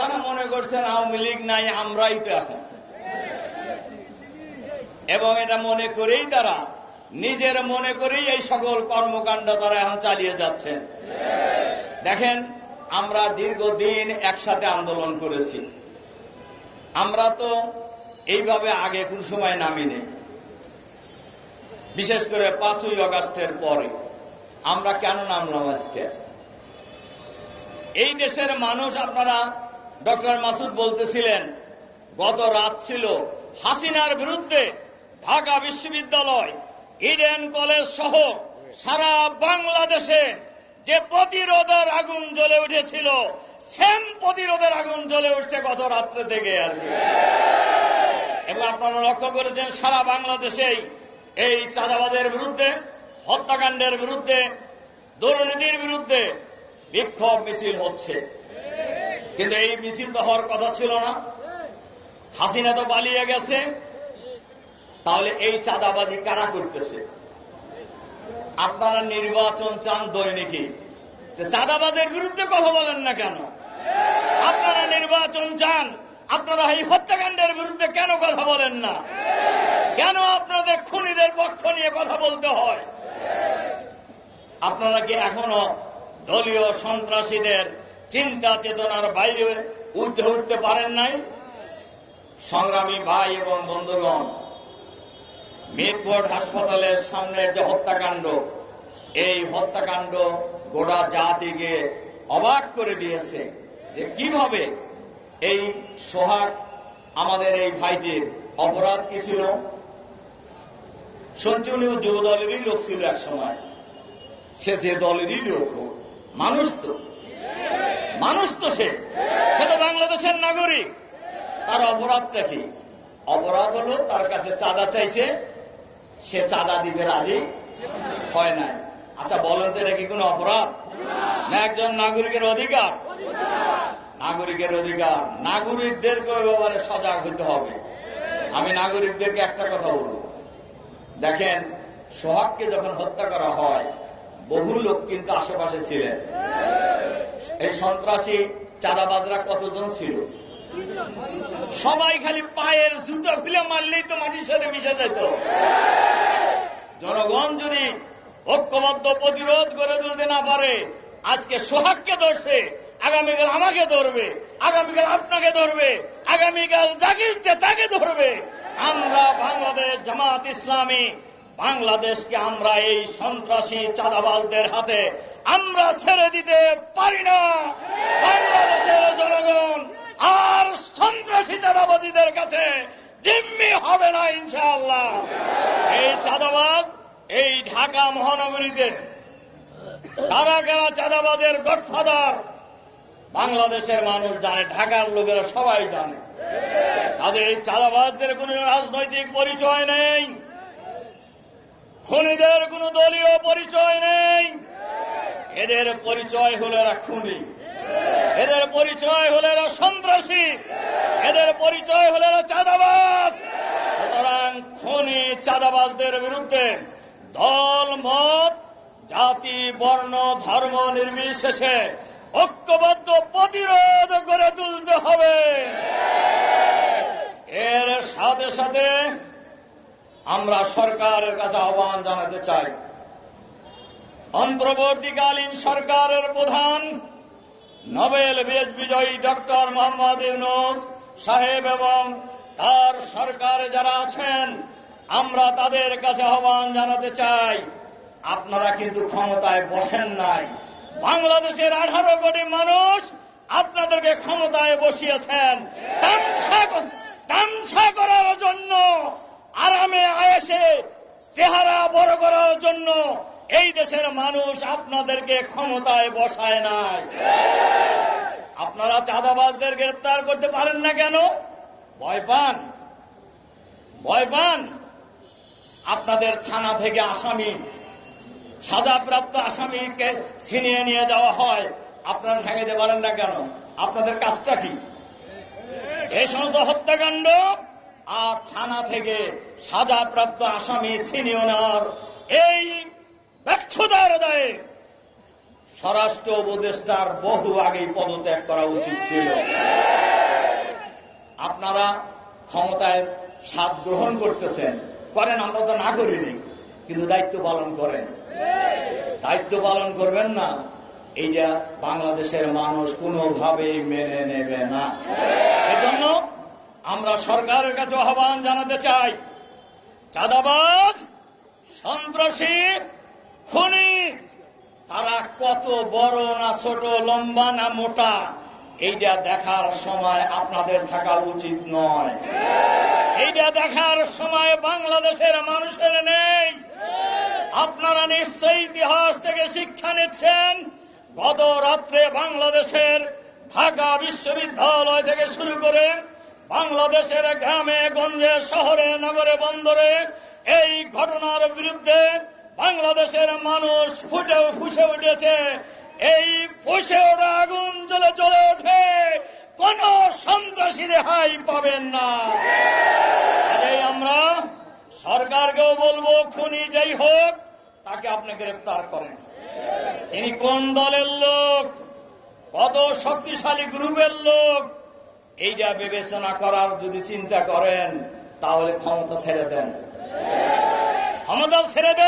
তারা মনে করছেন আওয়ামী লীগ নাই, আমরাই তো এখন। এবং এটা মনে করেই তারা, নিজের মনে করেই এই সকল কর্মকাণ্ড তারা এখন চালিয়ে যাচ্ছেন। দেখেন, আমরা দীর্ঘদিন একসাথে আন্দোলন করেছি। আমরা তো এইভাবে আগে কোন সময় নামিনি। বিশেষ করে পাঁচই অগাস্টের পরে। আমরা কেন নামলাম আজকে? এই দেশের মানুষ আপনারা ডক্টর মাসুদ বলতেছিলেন, গত রাত ছিল হাসিনার বিরুদ্ধে ঢাকা বিশ্ববিদ্যালয় ইডেন কলেজ সহ সারা বাংলাদেশে যে প্রতিরোধের আগুন জ্বলে উঠেছিল, সেম প্রতিরোধের আগুন জ্বলে উঠছে গত রাত্রে থেকে আর কি। এবং আপনারা লক্ষ্য করেছেন, সারা বাংলাদেশেই এই চাঁদাবাদের বিরুদ্ধে, হত্যাকাণ্ডের বিরুদ্ধে, দুর্নীতির বিরুদ্ধে বিক্ষোভ মিছিল হচ্ছে। কিন্তু এই মিছিল তো হওয়ার কথা ছিল না। হাসিনা তো পালিয়ে গেছে। তাহলে এই চাঁদাবাজি কারা করতেছে? আপনারা নির্বাচন চান দৈনিকই। তো চাঁদাবাজের বিরুদ্ধে কথা বলেন না কেন? আপনারা নির্বাচন চান। আপনারা এই হত্যাকাণ্ডের বিরুদ্ধে কেন কথা বলেন না? কেন আপনাদের খুনিদের পক্ষ নিয়ে কথা বলতে হয়? আপনারা কি এখনও দলীয় সন্ত্রাসীদের চিন্তা চেতনার বাইরে উঠতে উঠতে পারেন নাই। সংগ্রামী ভাই এবং বন্ধুগণ, মিরপুর হাসপাতালের সামনে যে হত্যাকাণ্ড, এই হত্যাকাণ্ড গোটা জাতিকে অবাক করে দিয়েছে যে কীভাবে এই সোহাগ আমাদের এই ভাইটির অপরাধ কি ছিল? সঞ্জীবনী যুব দলেরই লোক ছিল এক সময় সে যে দলেরই লোক হোক, মানুষ তো। মানুষ তো সে। সে তো বাংলাদেশের নাগরিক। তার অপরাধটা কি? অপরাধ হলো তার কাছে চাঁদা চাইছে, সে চাঁদা দিতে রাজি হয় নাই। আচ্ছা বলেন তো এটা কি কোনো অপরাধ? না, একজন নাগরিকের অধিকার। নাগরিকের অধিকার। নাগরিকদেরকে ব্যাপারে সজাগ হতে হবে। আমি নাগরিকদেরকে একটা কথা বলব। দেখেন, সোহাগকে যখন হত্যা করা হয় বহু লোক কিন্তু আশেপাশে ছিলেন। এই সন্ত্রাসী, চাঁদাবাজরা কতজন ছিল? সবাই খালি পায়ের জুতো খুলে মারলেই তো মাটির সাথে মিশে যেত। জনগণ যদি ঐক্যবদ্ধ প্রতিরোধ করে তুলতে না পারে, আজকে সোহাগকে ধরছে, আগামীকাল আমাকে ধরবে, আগামীকাল আপনাকে ধরবে, আগামীকাল যাকে ইচ্ছে তাকে ধরবে। আমরা বাংলাদেশ জামাত ইসলামী বাংলাদেশকে আমরা এই সন্ত্রাসী চাঁদাবাজদের হাতে আমরা ছেড়ে দিতে পারি না। বাংলাদেশের জনগণ আর সন্ত্রাসী চাঁদাবাজীদের কাছে জিম্মি হবে না ইনশাআল্লাহ। এই চাঁদাবাজ এই ঢাকা মহানগরীতে কারা চাঁদাবাজের গডফাদার বাংলাদেশের মানুষ জানে, ঢাকার লোকেরা সবাই জানে। কাজে এই চাঁদাবাজদের কোন রাজনৈতিক পরিচয় নেই। খুনিদের কোন দলীয় পরিচয় নেই। এদের পরিচয় হলো এরা খুনি। এদের পরিচয় হলো এরা সন্ত্রাসী। এদের পরিচয় হলো এরা চাঁদাবাজ। সুতরাং খনি চাঁদাবাজদের বিরুদ্ধে দল, মত, জাতি, বর্ণ, ধর্ম নির্বিশেষে ঐক্যবদ্ধ প্রতিরোধ করে তুলতে হবে। এর সাথে সাথে আমরা সরকারের কাছে আহ্বান জানাতে চাই। অন্তর্বর্তীকালীন সরকারের প্রধান নোবেল বিজয়ী ডক্টর মোহাম্মদ ইউনুস সাহেব এবং তার সরকারে যারা আছেন, আমরা তাদের কাছে আহ্বান জানাতে চাই। আপনারা কিন্তু ক্ষমতায় বসেন নাই। বাংলাদেশের আঠারো কোটি মানুষ আপনাদেরকে ক্ষমতায় বসিয়েছেন। করার জন্য আরামে আয়েসে চেহারা বড় করার জন্য এই দেশের মানুষ আপনাদেরকে ক্ষমতায় বসায় নাই। আপনারা চাঁদাবাজদের গ্রেপ্তার করতে পারেন না কেন? ভয় পান? ভয় পান? আপনাদের থানা থেকে আসামি, সাজাপ্রাপ্ত আসামিকে ছিনিয়ে নিয়ে যাওয়া হয়। আপনারা ঠেঙাইতে পারেন না কেন? আপনাদের কাজটা কি? এই সমস্ত হত্যাকাণ্ড আর থানা থেকে সাজাপ্রাপ্ত আসামি নেওয়ার এই ব্যর্থতার দায়ে স্বরাষ্ট্র উপদেষ্টার বহু আগেই পদত্যাগ করা উচিত ছিল। আপনারা ক্ষমতায় স্বাদ গ্রহণ করতেছেন। করেন, আমরা তো না করিনি কিন্তু দায়িত্ব পালন করেন। দায়িত্ব পালন করবেন না, এইটা বাংলাদেশের মানুষ কোনোভাবেই মেনে নেবে না। এজন্য আমরা সরকারের কাছে আহ্বান জানাতে চাই, চাঁদাবাজ, সন্ত্রাসী, খুনি, তারা কত বড় না ছোট, লম্বা না মোটা, এইটা দেখার সময় আপনাদের থাকা উচিত নয়। এইটা দেখার সময় বাংলাদেশের মানুষের নেই। আপনারা নিশ্চয়ই ইতিহাস থেকে শিক্ষা নিচ্ছেন গত রাত্রে বাংলাদেশের ঢাকা বিশ্ববিদ্যালয় থেকে শুরু করে বাংলাদেশের গ্রামে, গঞ্জে, শহরে, নগরে, বন্দরে এই ঘটনার বিরুদ্ধে বাংলাদেশের মানুষ ফুটে ফুসে উঠেছে। এই ফুসে ওঠা আগুন জ্বলে জ্বলে ওঠে। কোন সন্ত্রাসী রেহাই পাবেন না। আমরা সরকারকেও বলব, খুনি যেই হোক, তাকে আপনি গ্রেপ্তার করেন। তিনি কোন দলের লোক? কত শক্তিশালী গ্রুপের লোক? এইটা বিবেচনা করার যদি চিন্তা করেন তাহলে ক্ষমতা ছেড়ে দেন। ক্ষমতা ছেড়ে দেন